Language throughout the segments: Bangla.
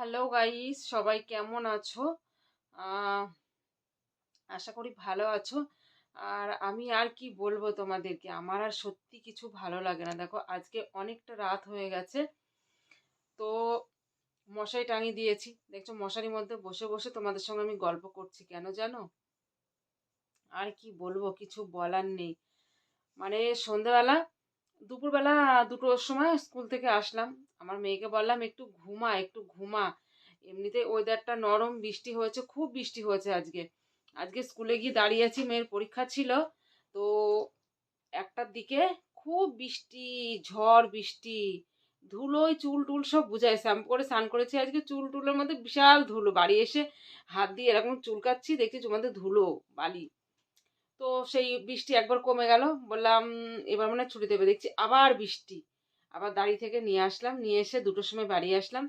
হ্যালো গাইস সবাই কেমন আছো? আশা করি ভালো আছো। আর আমি আর কি বলব তোমাদেরকে? আমার আর সত্যি কিছু ভালো লাগে না। দেখো, আজকে অনেকটা রাত হয়ে গেছে। তো মশারি টাঙিয়ে দিয়েছি। দেখছ, মশারির মধ্যে বসে বসে তোমাদের সঙ্গে আমি গল্প করছি। কেন জানো? আর কি বলব? কিছু বলার নেই। মানে সন্ধেবেলা দুপুরবেলা দুটোর সময় স্কুল থেকে আসলাম। আমার মেয়েকে বললাম, একটু ঘুমা একটু ঘুমা। এমনিতে ওয়েদারটা নরম, বৃষ্টি হয়েছে, খুব বৃষ্টি হয়েছে আজকে। আজকে স্কুলে গিয়ে দাঁড়িয়ে আছি, মেয়ের পরীক্ষা ছিল। তো একটার দিকে খুব বৃষ্টি, ঝড় বৃষ্টি, ধুলোয় চুল টুল সব বুঝায়। শ্যাম্পু করে, স্নান করেছি আজকে, চুল টুলের মধ্যে বিশাল ধুলো। বাড়ি এসে হাত দিয়ে এরকম চুলকাচ্ছি, দেখছি চুল ধুলো, বালি। তো সেই বৃষ্টি একবার কমে গেল। বললাম, এবার মনে ছুটি দেবে। দেখছি আবার বৃষ্টি। আবার দাঁড়ি থেকে নিয়ে আসলাম, নিয়ে এসে দুটোর সময় বাড়ি আসলাম।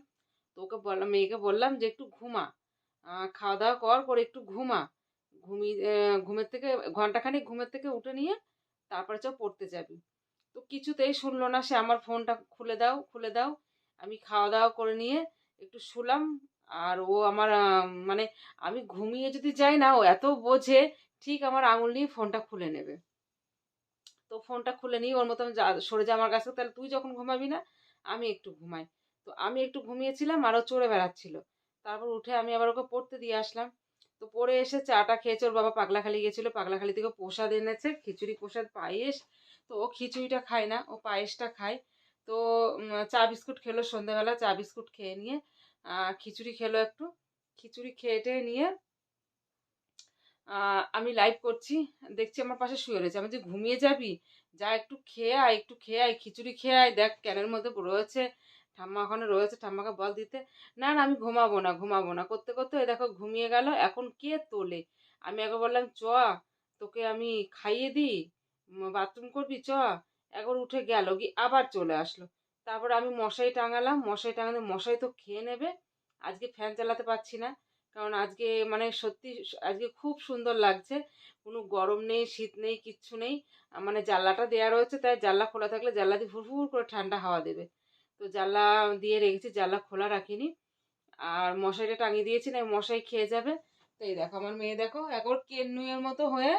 তো ওকে বললাম, মেয়েকে বললাম যে, একটু ঘুমা। খাওয়া দাওয়া কর, করে একটু ঘুমা। ঘুমিয়ে ঘুমের থেকে ঘন্টাখানেক ঘুমের থেকে উঠে নিয়ে তারপরে চ পড়তে যাবি। তো কিছুতেই শুনলো না সে, আমার ফোনটা খুলে দাও খুলে দাও। আমি খাওয়া দাওয়া করে নিয়ে একটু শুলাম। আর ও আমার মানে আমি ঘুমিয়ে যদি যাই না, ও এত বোঝে ঠিক আমার আঙুল নিয়ে ফোনটা খুলে নেবে। তো ফোনটা খুলে নিয়ে ওর মতো যা- সরে যা আমার কাছে, তাহলে তুই যখন ঘুমাবি না, আমি একটু ঘুমাই। তো আমি একটু ঘুমিয়েছিলাম, আরও চড়ে বেড়াচ্ছিল। তারপর উঠে আমি আবার ওকে পড়তে দিয়ে আসলাম। তো পড়ে এসে চাটা খেয়েছে, ওর বাবা পাগলাখালি গেছিল, পাগলাখালি থেকে প্রসাদ এনেছে, খিচুড়ি প্রসাদ, পায়েস। তো ও খিচুড়িটা খায় না, ও পায়েসটা খায়। তো চা বিস্কুট খেলো সন্ধ্যাবেলা, চা বিস্কুট খেয়ে নিয়ে খিচুড়ি খেলো একটু। খিচুড়ি খেয়ে টেয়ে নিয়ে আমি লাইভ করছি। দেখছি আমার পাশে শুয়ে রয়েছে। আমি যে ঘুমিয়ে যাবি, যা একটু খেয়ে আয়, একটু খেয়ে আয়, খিচুড়ি খেয়ে আয়, দেখ ক্যানের মধ্যে রয়েছে, ঠাম্মা ওখানে রয়েছে, ঠাম্মাকে বল দিতে। না না, আমি ঘুমাবো না ঘুমাবো না। করতে করতে ওই দেখো ঘুমিয়ে গেল। এখন কে তোলে? আমি একবার বললাম, চ, তোকে আমি খাইয়ে দিই বাথরুম করবি, চ। একবার উঠে গেল কি আবার চলে আসলো। তারপর আমি মশারি টাঙালাম। মশারি টাঙালে মশারি তো খেয়ে নেবে। আজকে ফ্যান চালাতে পারছি না। কারণ আজকে মানে সত্যি আজকে খুব সুন্দর লাগছে। কোনো গরম নেই, শীত নেই, কিচ্ছু নেই। মানে জানলাটা দেওয়া রয়েছে, তাই জানলা খোলা থাকলে জানলা দিয়ে ফুরফুর করে ঠান্ডা হাওয়া দেবে। তো জানলা দিয়ে রেখেছি, জানলা খোলা রাখিনি। আর মশারিটা টাঙিয়ে দিয়েছি না মশাই খেয়ে যাবে। তো এই দেখো আমার মেয়ে দেখো, একবার কেন্নুয়ের মতো হয়ে,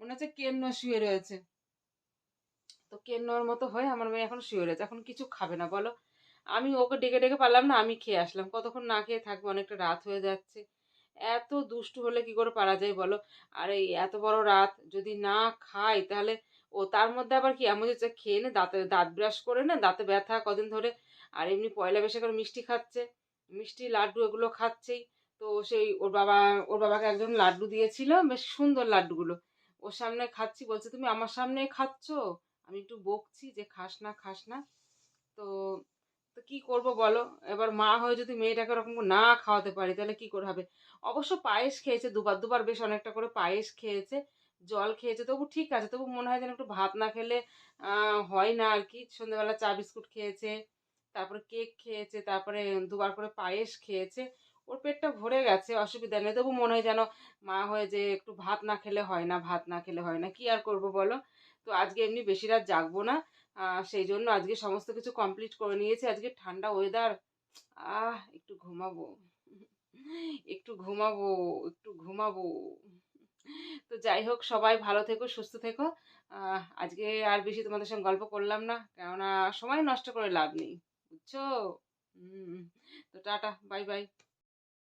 মনে হচ্ছে কেন্ন শুয়ে রয়েছে। তো কেন্নর মতো হয়ে আমার মেয়ে এখন শুয়ে রয়েছে, এখন কিছু খাবে না, বলো। আমি ওকে ডেকে ডেকে পারলাম না, আমি খেয়ে আসলাম। কতক্ষণ না খেয়ে থাকব, অনেকটা রাত হয়ে যাচ্ছে। এত দুষ্টু হলে কি করে পারা যায় বলো? আর, এই এত বড় রাত যদি না খাই, তাহলে ও তার মধ্যে আবার কি? এমন হচ্ছে খেয়ে নে, দাঁতে, দাঁত ব্রাশ করে না, দাঁতে ব্যথা কদিন ধরে। আর এমনি পয়লা বৈশাখের মিষ্টি খাচ্ছে। মিষ্টি, লাড্ডু এগুলো খাচ্ছেই। তো সেই, ওর বাবা, ওর বাবাকে একজন লাড্ডু দিয়েছিল, বেশ সুন্দর লাড্ডুগুলো। ওর সামনে খাচ্ছি, বলছে, তুমি আমার সামনে খাচ্ছ? আমি একটু বকছি যে, খাস না খাস না। তো তো কি করব বলো? এবার মা হয়ে যদি মেয়েটাকে ওরকম না খাওয়াতে পারি, তাহলে কি করে হবে? অবশ্য পায়েস খেয়েছে, দুবার দুবার বেশ অনেকটা করে পায়েস খেয়েছে, জল খেয়েছে, তবু ঠিক আছে, তবু মনে হয় যেন একটু ভাত না খেলে হয় না আর কি। সন্ধ্যেবেলা চা বিস্কুট খেয়েছে, তারপরে কেক খেয়েছে, তারপরে দুবার করে পায়েস খেয়েছে, ওর পেটটা ভরে গেছে, অসুবিধা নেই। তবু মনে হয় যেন মা হয়ে যে একটু ভাত না খেলে হয় না, ভাত না খেলে হয় না, কি আর করব বলো? তো আজকে এমনি বেশি রাত জাগবো না। সেই জন্য আজকে সমস্ত কিছু কমপ্লিট করে নিয়েছি। আজকে ঠান্ডা ওয়েদার আহ, একটু ঘুমাবো। একটু ঘুমাবো একটু ঘুমাবো। তো যাই হোক, সবাই ভালো থেকো, সুস্থ থেকো। আজকে আর বেশি তোমাদের সঙ্গে গল্প করলাম না, কেননা সময় নষ্ট করে লাভ নেই, বুঝছ? তো টাটা বাই বাই